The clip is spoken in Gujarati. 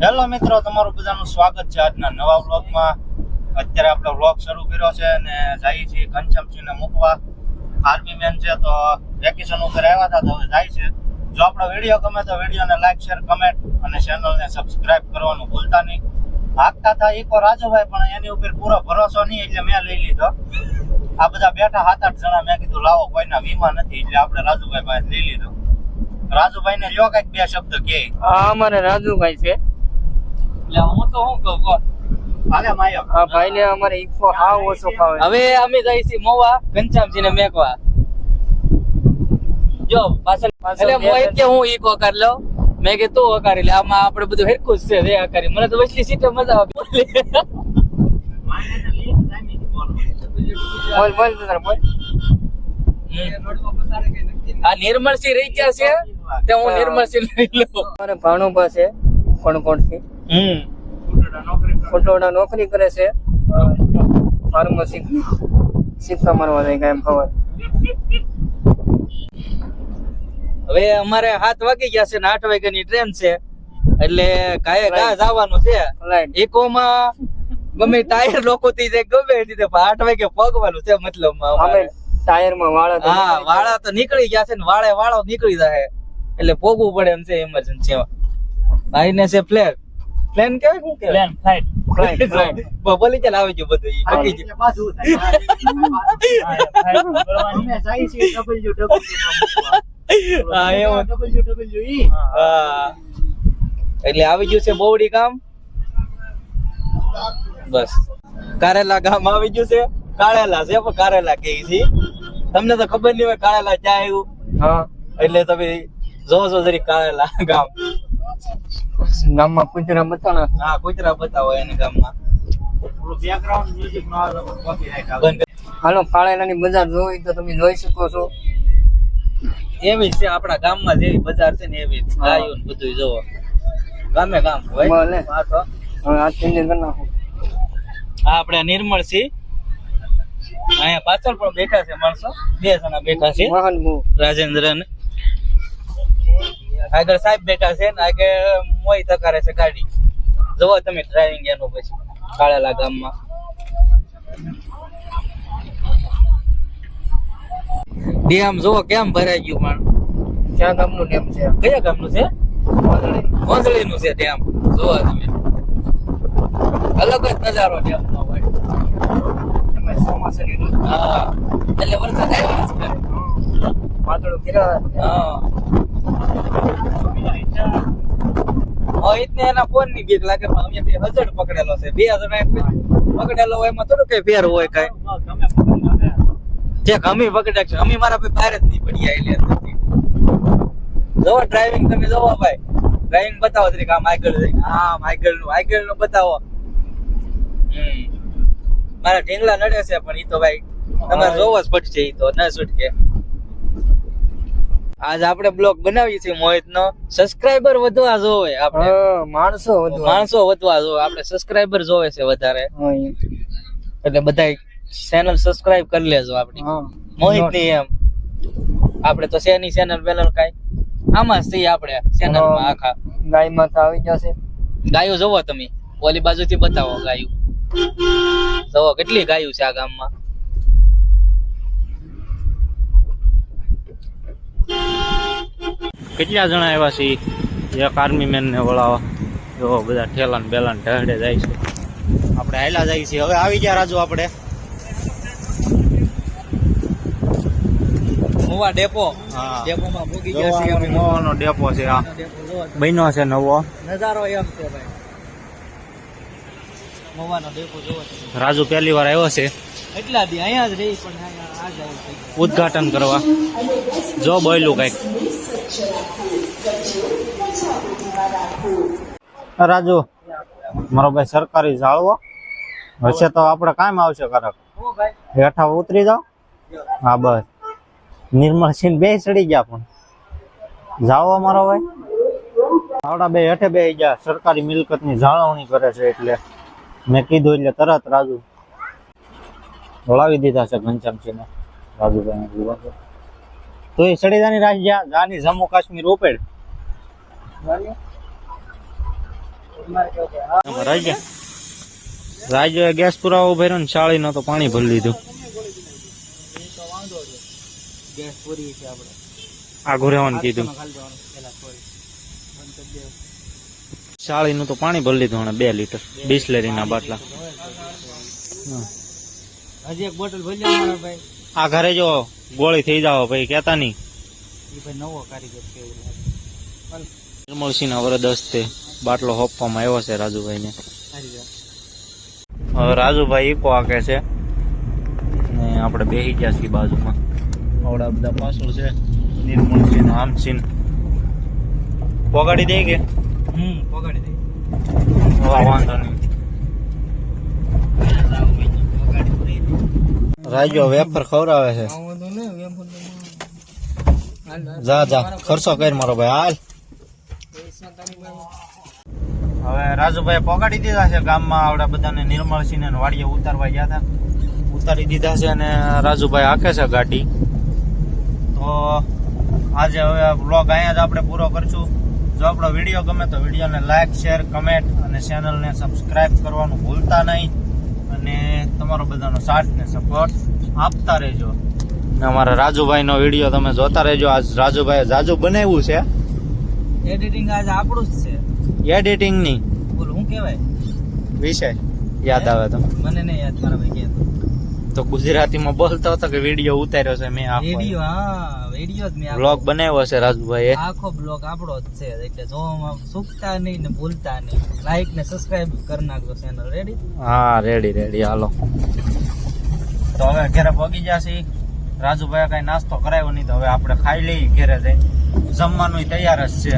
હેલો મિત્રો તમારું બધાનું સ્વાગત છે આજના નવા વ્લોગમાં. અત્યારે આપણે વ્લોગ શરૂ કર્યો છે અને જઈએ છીએ ઘનશ્યામસિંહને મૂકવા. આર્મી મેન છે તો વેકેશન ઉપર આવ્યા હતા તો હવે જાય છે. જો આપણો વીડિયો ગમે તો વિડીયોને લાઈક શેર કમેન્ટ અને ચેનલને સબસ્ક્રાઇબ કરવાનું ભૂલતા નહીં. હાંકતા હતા એક રાજુભાઈ પણ એની ઉપર પૂરો ભરોસો નહીં એટલે મેં લઈ લીધો. આ બધા બેઠા સાત આઠ જણા મેં કીધું લાવો કોઈના વીમા નથી એટલે આપણે રાજુભાઈ પાસે લઈ લીધો. રાજુભાઈને લ્યો કંઈક બે શબ્દ કે. આ અમારે રાજુભાઈ છે. એટલે હું તો શું કહું કહો. આ ભાઈ ને અમારે ઈકો હાવ ઓછો ખાવે હવે અમે જઈએ છીએ મોવા ઘનશ્યામજીને મેકવા. જો પાછળ પાછળ એટલે મોહિત કે હું ઈકો કરી લઉં. મેં કે તું હકારી લે. આમાં આપણે બધું હેરકું જ છે હકારી. મને તો વચલી સીટે મજા આવે. બોલ. બોલ તો બોલ. આ નિર્મળસિંહ રહી ગયા છે. તે હું નિર્મળસિંહ લઈ લઉં. અમારે ભાણુભા છે કોણકોણથી હમ. ફોટોડા નોકરી કરે છે. ફાર્મસી સિક્કા મારવા જાય કાયમ ખબર. હવે અમારે સાત વાગી ગયા છે ને આઠ વાગ્યાની ટ્રેન છે. એટલે કાંઈ કા જવાનું છે. ઇકોમાં ગમે ટાયર લોકો થી જાય ગમે તે રીતે આઠ વાગે પગવાનું છે મતલબ ટાયરમાં વાળા હા વાળા તો નીકળી ગયા છે ને વાળે વાળો નીકળી જાય એટલે પોગવું પડે એમ છે ઇમરજન્સી ભાઈ ને છે પ્લેન પ્લેન કે શું પ્લેન ફ્લાઇટ Flight, flight. બોલી ચાલ આવી ગયું બધું ઈ. હા એવું હા એટલે આવી ગયું છે બોવડી ગામ? બસ. કારેલા ગામ આવી ગયું છે? કાળેલા છે પણ કારેલા કે છે. તમને તો ખબર નહીં હોય કારેલા ક્યાં આવ્યું હા. એટલે તમે જો જો જરી કારેલા ગામ. ગામમાં કુતરા બતાના હા કુતરા બતાવો એને ગામમાં. બંધ. હાલો કાળેલાની બજાર જોઈ તો તમે જોઈ શકો છો. એવી છે આપણા ગામમાં જેવી બજાર છે ને એવી. ગાયો ને બધું જોવો. ગામે ગામ હોય. ભલે. હા તો. હવે આ ચેન્જ કરી નાખો. આ આપણે નિર્મળ સિંહ અહીંયા પાછળ પણ બેઠા છે માણસો. બે જણા બેઠા છે. રાજેન્દ્ર ને આગળ સાહેબ બેઠા છે ને આગળ મોય તકારે છે ગાડી. જોવો તમે ડ્રાઇવિંગ એનું પછી કાળેલા ગામમાં. ડેમ જો કેમ ભરાઈ ગયું પણ ક્યાં ગામનું ડેમ છે? કયા ગામનું છે? મોંદળી નું છે ડેમ. જોવા તમે. અલગ જ નજારો ડેમ નો હોય ચોમાસાની ઋતુ. હા. એટલે વરસાદ આવ્યો જ કરે. વાદળો ઘેરા હા. મોહિત ને એના ફોનની બીક લાગે પણ અમે બે હજડ પકડેલો છે. બે જણા પકડેલો હોય એમાં થોડું કઈ ફેર હોય કઈ. જે અમે પકડ્યા છે. અમે મારા ભાઈ બહાર જ નહીં પડી આવેલી અંદરથી જવો ડ્રાઇવિંગ તમે જવો ભાઈ. ડ્રાઇવિંગ બતાવો તરીક આમ આગળ જઈને આમ આગળનું આગળનું બતાવો મારા ઢીંગલા નડે છે પણ ઈ તો ભાઈ તમારે જોવો જ પડશે ઈ તો ન છૂટકે. આજ આપણે બ્લોગ બનાવીએ છીએ મોહિત નો સબસ્ક્રાઇબર વધવા જોવે આપણે. માણસો માણસો વધવા જોવે. આપણે સબસ્ક્રાઇબર જોવે છે વધારે. એટલે બધા ચેનલ સબસ્ક્રાઇબ કરી લેજો આપણી. મોહિતની એમ. આપણે તો શેની ચેનલ બેનલ કાઈ? આમાં જ છીએ આપણે ચેનલમાં આખા. ગાય તો આવી જશે. ગાયો જોવો તમે. ઓલી બાજુથી બતાવો ગાયું. જોવો કેટલી ગાયું છે આ ગામમાં? કેટલા જણા એવા છે? એક આર્મી મેનને વળાવા. જો બધા ઠેલાન બેલાન બેલા ઢહડે જાય છે. આપણે આયલા જાય છે હવે આવી ગયા રાજુ આપણે. મોવા ડેપો. ડેપોમાં ડેપો ભૂગી ગયા છે અમારો નવાનો ડેપો છે આ. બન્યો છે નવો. નજારો એમ છે ભાઈ. મોવાનો ડેપો જોવો રાજુ પહેલી વાર આવ્યો છે. એટલા દી અહીંયા જ રહી પણ ઉદ્ઘાટન કરવા. જો બોયલું કંઈક. રાજુ, મારો ભાઈ સરકારી જાળવો હશે તો આપણે કામ આવશે કરક હેઠા ઉતરી જાઓ. હા, બસ. નિર્મળ સિંહ બે ચડી ગયા પણ. જાઓ મારો ભાઈ. આવડા બે હેઠે બે ગયા. સરકારી મિલકતની જાળવણી કરે છે એટલે. મેં કીધું એટલે તરત રાજુ વળાવી દીધા છે ઘનશ્યામસિંહ ને રાજુભાઈ તો એ ચડી જાની રાજ જા જાની જમ્મુ કાશ્મીર આમાં રાજ્ય રાજ્ય ગેસ પુરાવો ભર્યો ને ચાળી તો પાણી ભરી લીધું. આઘું રહેવાનું કીધું. ચાળી નું તો પાણી ભરી લીધું બે લીટર. બિસ્લેરી ના બાટલા હજી એક બોટલ ભરી લેવાનો ભાઈ. આ ઘરે જો ગોળી થઈ જાવ ભાઈ કેતા નહીં. એ ભાઈ નવો કારીગર છે નિર્મળસિંહ હવે દસ તે બાટલો હોપવામાં આવ્યો છે રાજુભાઈ ને હવે રાજુભાઈ ઈકો આકે છે. ને આપણે બેસી ગયા છીએ બાજુમાં. આવડા બધા પાછળ છે. નિર્મળસિંહ આમસિંહ. પોગાડી દે કે? હમ પગાડી દે. હવા વાંધો નહીં. રાજ્યો વેફર ખવડાવે છે. જા જા. ખર્ચો કરી મારો ભાઈ હાલ. હવે રાજુભાઈ પોગાડી દીધા છે ગામમાં આવડા બધાને નિર્મળસિંહ ને વાડીએ ઉતારવા ગયા હતા. ઉતારી દીધા છે અને રાજુભાઈ હાકે છે ગાડી. તો આજે હવે બ્લોગ અહીંયા જ આપણે પૂરો કરશું. જો આપણો વીડિયો ગમે તો વિડીયોને લાઇક શેર કમેન્ટ અને ચેનલને સબસ્ક્રાઇબ કરવાનું ભૂલતા નહીં. અને તમારો બધાનો સાથ ને સપોર્ટ આપતા રહેજો. ને અમારા રાજુભાઈનો વીડિયો તમે જોતા રહેજો. આજ રાજુભાઈ જાજુ બનાવ્યું છે. એડિટિંગ આજે આપણું જ છે. એડિટિંગની બોલ હું કહેવાય? વિષય યાદ આવે તો. મને નહીં યાદ મારા ભાઈ કહેતો તો ગુજરાતીમાં બોલતો હતો કે વીડિયો ઉતાર્યો છે મેં આખો. વીડિયો હા વીડિયો જ મેં બ્લોગ બનાવ્યો છે રાજુભાઈ આખો બ્લોગ આપણો જ છે. એટલે જોવામાં ચૂકતા નહીં ને ભૂલતા નહીં. લાઈક ને સબસ્ક્રાઇબ કરી નાખજો ચેનલ રેડી હા રેડી રેડી હાલો. તો હવે ઘરે પગી જશે રાજુભાઈ કઈ નાસ્તો કરાવ્યો નહીં તો હવે આપણે ખાઈ લઈએ ઘરે જઈ જમવાનું તૈયાર જ છે.